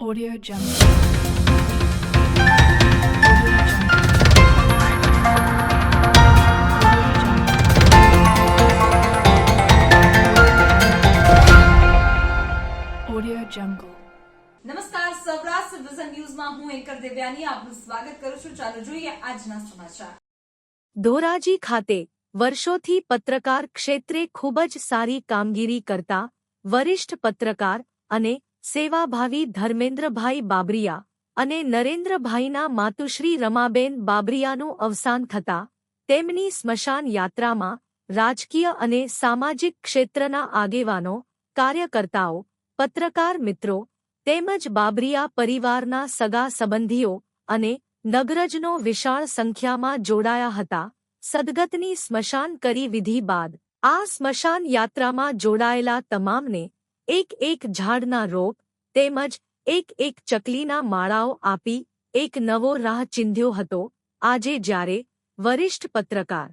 Audio Jungle. Audio Jungle. Audio Jungle. નમસ્કાર Saurashtra vision ન્યૂઝમાં હું એન્કર દેવ્યાની આપનું સ્વાગત કરું છું ચાલો જોઈએ આજના સમાચાર ધોરાજી ખાતે વર્ષોથી પત્રકાર ક્ષેત્રે ખૂબ જ સારી કામગીરી કરતા વરિષ્ઠ પત્રકાર અને સેવાભાવી ધર્મેન્દ્રભાઈ બાબરિયા અને નરેન્દ્રભાઈના માતુશ્રી રમાબેન બાબરિયાનું અવસાન થતા, તેમની સ્મશાન યાત્રામાં રાજકીય અને સામાજિક ક્ષેત્રના આગેવાનો, કાર્યકર્તાઓ, પત્રકાર મિત્રો તેમજ બાબરિયા પરિવારના સગા સંબંધીઓ અને નગરજનો વિશાળ સંખ્યામાં જોડાયા હતા. સદગતની સ્મશાન કરી વિધિ બાદ આ સ્મશાન યાત્રામાં જોડાયેલા તમામને એક એક ઝાડના રોપ તેમજ એક એક ચકલીના માળાઓ આપી એક નવો રાહ ચિંધ્યો હતો આજે જ્યારે વરિષ્ઠ પત્રકાર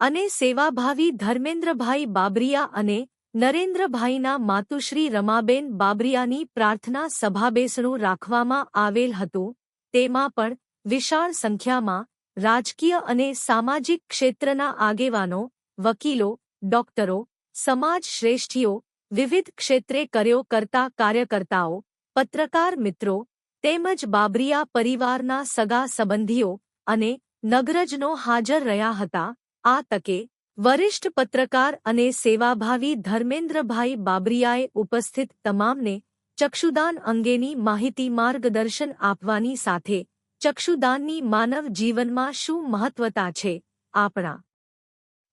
અને સેવાભાવી ધર્મેન્દ્રભાઈ બાબરિયા અને નરેન્દ્રભાઈના માતુશ્રી રમાબેન બાબરિયાની પ્રાર્થના સભાબેસણું રાખવામાં આવેલ હતું, તેમાં પણ વિશાળ સંખ્યામાં રાજકીય અને સામાજિક ક્ષેત્રના આગેવાનો, વકીલો, ડોક્ટરો, સમાજ શ્રેષ્ઠીઓ વિવિધ ક્ષેત્રે કર્યો કરતા કાર્યકર્તાઓ, પત્રકાર મિત્રો, તેમજ બાબરિયા પરિવારના સગા સંબંધીઓ અને નગરજનો હાજર રહ્યા હતા. આ તકે વરિષ્ઠ પત્રકાર અને સેવાભાવી ધર્મેન્દ્રભાઈ બાબરિયાએ ઉપસ્થિત તમામને ચક્ષુદાન અંગેની માહિતી માર્ગદર્શન આપવાની સાથે ચક્ષુદાનની માનવ જીવનમાં શું મહત્વતા છે, આપણા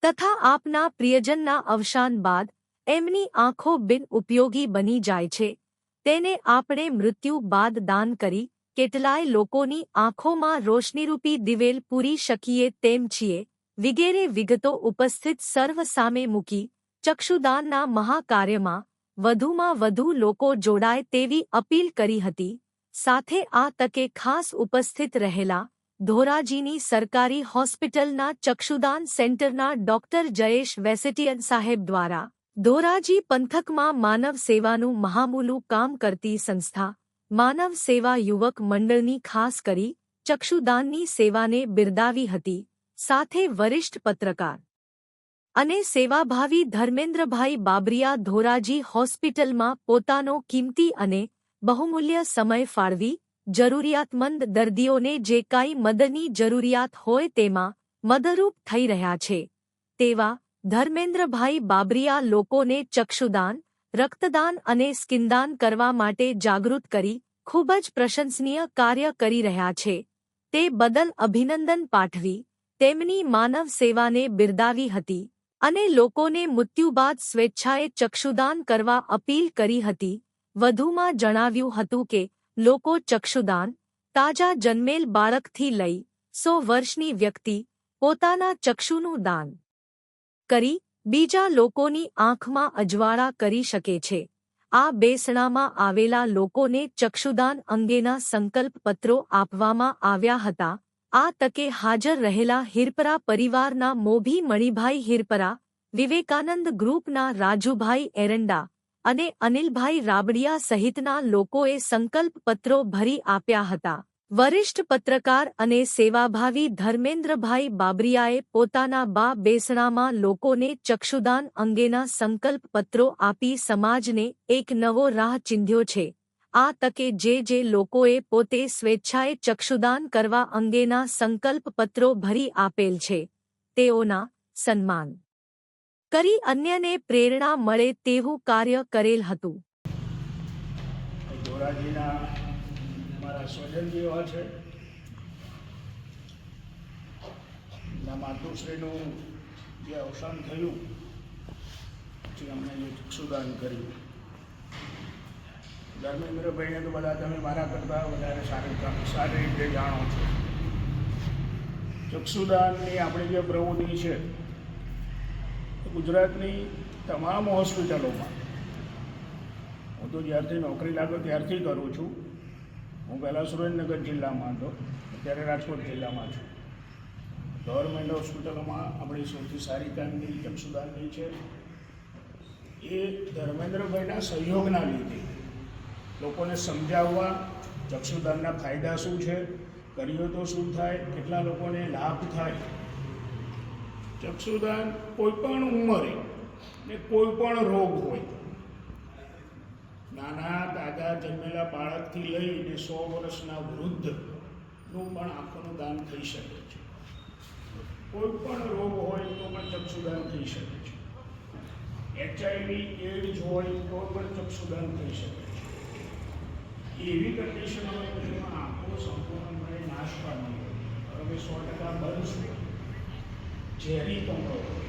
તથા આપના પ્રિયજનના અવસાન બાદ એમની આંખો બિનઉપયોગી બની જાય છે. તેને આપણે મૃત્યુ બાદ દાન કરી કેટલાય લોકોની આંખોમાં રોશનીરૂપી દિવેલ પૂરી શકીએ તેમ છીએ. વિગેરે વિગતો ઉપસ્થિત સર્વ સામે મૂકી ચક્ષુદાનના મહાકાર્યમાં વધુમાં વધુ લોકો જોડાય તેવી અપીલ કરી હતી. સાથે આ તકે ખાસ ઉપસ્થિત રહેલા ધોરાજીની સરકારી હોસ્પિટલના ચક્ષુદાન સેન્ટરના ડોક્ટર જયેશ વેસેટિયન સાહેબ દ્વારા ધોરાજી પંથકમાં માનવ સેવાનું મહામૂલું કામ કરતી સંસ્થા, માનવ સેવા યુવક મંડળની ખાસ કરી ચક્ષુદાનની સેવાને બિરદાવી હતી, સાથે વરિષ્ઠ પત્રકાર અને સેવાભાવી ધર્મેન્દ્રભાઈ બાબરિયા ધોરાજી હોસ્પિટલમાં પોતાનો કિંમતી અને બહુમૂલ્ય સમય ફાળવી જરૂરિયાતમંદ દર્દીઓને જે કાંઈ મદદની જરૂરિયાત હોય તેમાં મદરૂપ થઈ રહ્યા છે, તેવા ધર્મેન્દ્રભાઈ બાબરિયા લોકોને ચક્ષુદાન, રક્તદાન અને સ્કિનદાન કરવા માટે જાગૃત કરી ખૂબ જ પ્રશંસનીય કાર્ય કરી રહ્યા છે. તે બદલ અભિનંદન પાઠવી, તેમની માનવ સેવાને બિરદાવી હતી અને લોકોને મૃત્યુ બાદ સ્વેચ્છાએ ચક્ષુદાન કરવા અપીલ કરી હતી. વધુમાં જણાવ્યું હતું કે, લોકો ચક્ષુદાન, તાજા જન્મેલ બાળકથી લઈ સો વર્ષની વ્યક્તિ પોતાના ચક્ષુનું દાન કરી બીજા લોકોની આંખમાં અજવાળા કરી શકે છે. આ બેસણામાં આવેલા લોકોને ચક્ષુદાન અંગેના સંકલ્પ પત્રો આપવામાં આવ્યા હતા. આ તકે હાજર રહેલા હિરપરા પરિવારના મોભી મણિભાઈ હિરપરા, વિવેકાનંદ ગ્રુપના રાજુભાઈ એરંડા અને અનિલભાઈ રાબડિયા સહિતના લોકોએ સંકલ્પ પત્રો ભરી આપ્યા હતા. વરિષ્ઠ પત્રકાર અને સેવાભાવી ધર્મેન્દ્રભાઈ બાબરિયાએ પોતાના બા બેસણામાં લોકોને ચક્ષુદાન અંગેના સંકલ્પ પત્રો આપી સમાજને એક નવો રાહ ચિંધ્યો છે. આ તકે જે જે લોકોએ પોતે સ્વેચ્છાએ ચક્ષુદાન કરવા અંગેના સંકલ્પ પત્રો ભરી આપેલ છે, તેઓના સન્માન કરી અન્યને પ્રેરણા મળે તેવું કાર્ય કરેલ હતું. મારા સ્વજન જેવા છે. ના માતુશ્રીનું જે અવસાન થયું, પછી અમને જે ચક્ષુદાન કર્યું. ધર્મેન્દ્રભાઈને તો બધા તમે મારા કરતાં વધારે સારી સારી રીતે જાણો છો. ચક્ષુદાનની આપણી જે પ્રવૃત્તિ છે ગુજરાતની તમામ હોસ્પિટલોમાં. હું તો જ્યારથી નોકરી લાગ્યો ત્યારથી કરું છું. હું પહેલાં સુરેન્દ્રનગર જિલ્લામાં હતો, અત્યારે રાજકોટ જિલ્લામાં છું. ગવર્મેન્ટ હોસ્પિટલોમાં આપણી સૌથી સારી કામગીરી ચક્ષુદાનની છે. એ ધર્મેન્દ્રભાઈના સહયોગના લીધે લોકોને સમજાવવા ચક્ષુદાનના ફાયદા શું છે કરીએ તો શું થાય, કેટલા લોકોને લાભ થાય. ચક્ષુદાન કોઈ પણ ઉંમરે ને કોઈ પણ રોગ હોય નાના તાજા જન્મેલા બાળકથી લઈને સો વર્ષના વૃદ્ધનું પણ આંખોનું દાન થઈ શકે છે. કોઈ પણ રોગ હોય તો પણ ચક્ષુદાન થઈ શકે છે. એચઆઈવી એડ્સ હોય તો પણ ચક્ષુદાન થઈ શકે છે. એવી કન્ડિશન હોય કે જેમાં આંખો સંપૂર્ણપણે નાશ પામી હવે સો ટકા બંધ હોય ઝેરી કમળો હોય.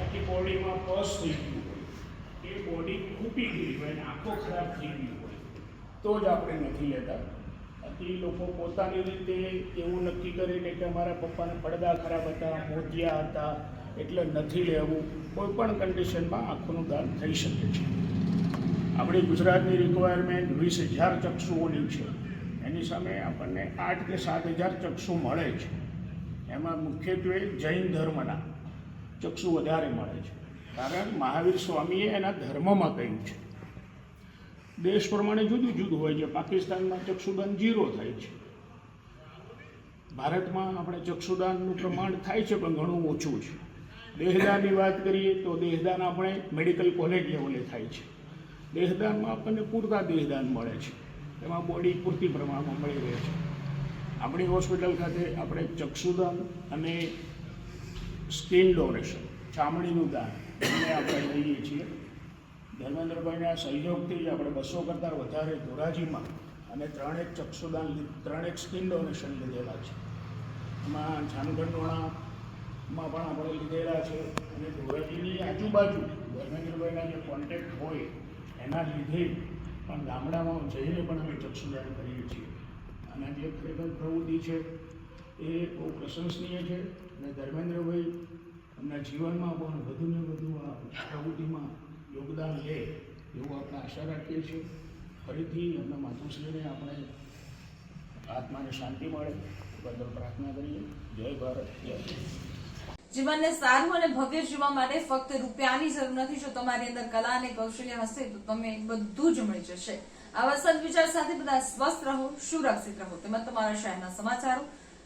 આખી બોડીમાં પસ ગયું હોય. એ બોડી ખૂપી ગઈ હોય અને આંખો ખરાબ થઈ ગઈ હોય. તો જ આપણે નથી લેતા. એ લોકો પોતાની રીતે એવું નક્કી કરીને કે અમારા પપ્પાને પડદા ખરાબ હતા, મોતિયા હતા, એટલે નથી લેવું. કોઈ પણ કન્ડિશનમાં આંખોનું દાન થઈ શકે છે. આપણી ગુજરાતની રિક્વાયરમેન્ટ વીસ હજાર ચક્ષુઓની છે. એની સામે આપણને આઠ કે સાત હજાર ચક્ષુ મળે છે. એમાં મુખ્યત્વે જૈન ધર્મના ચક્ષુ વધારે મળે છે. કારણ મહાવીર સ્વામીએ એના ધર્મમાં કહ્યું છે. દેશ પ્રમાણે જુદું જુદું હોય છે. પાકિસ્તાનમાં ચક્ષુદાન જીરો થાય છે. ભારતમાં આપણે ચક્ષુદાનનું પ્રમાણ થાય છે, પણ ઘણું ઓછું છે. દેહદાનની વાત કરીએ તો દેહદાન આપણે મેડિકલ કોલેજ લેવલે થાય છે. દેહદાનમાં આપણને પૂરતા દેહદાન મળે છે. એમાં બોડી પૂરતી પ્રમાણમાં મળી રહે છે. આપણી હોસ્પિટલ ખાતે આપણે ચક્ષુદાન અને સ્કિન ડોનેશન ચામડીનું દાન બંને આપણે લઈએ છીએ. ધર્મેન્દ્રભાઈના સહયોગથી જ આપણે બસો કરતાં વધારે ધોરાજીમાં અને ત્રણેક ચક્ષુદાન ત્રણેક સ્કિન ડોનેશન લીધેલા છે. એમાં જામગઢનોણામાં પણ આપણે લીધેલા છે અને ધોરાજીની આજુબાજુ ધર્મેન્દ્રભાઈના જે કોન્ટેક્ટ હોય એના લીધે પણ ગામડામાં જઈને પણ અમે ચક્ષુદાન કરીએ છીએ. અને જે ખરેખર પ્રવૃત્તિ છે એ બહુ પ્રશંસનીય છે અને ધર્મેન્દ્રભાઈ એમના જીવનમાં પણ વધુને વધુ આ પ્રવૃત્તિમાં યોગદાન લે એવું આપણે આશા રાખીએ છીએ. ફરીથી એમના માતુશ્રીને આપણે આત્માને શાંતિ મળે બદલ પ્રાર્થના કરીએ. જય ભારત, જય જીવનને સારું અને ભવ્ય જીવવા માટે ફક્ત રૂપિયાની જરૂર નથી. જો તમારી અંદર કલા અને કૌશલ્ય હશે, તો તમે બધું જ મળી જશે. આવા સદવિચાર સાથે બધા સ્વસ્થ રહો, સુરક્ષિત રહો. તેમજ તમારા શહેરના સમાચારો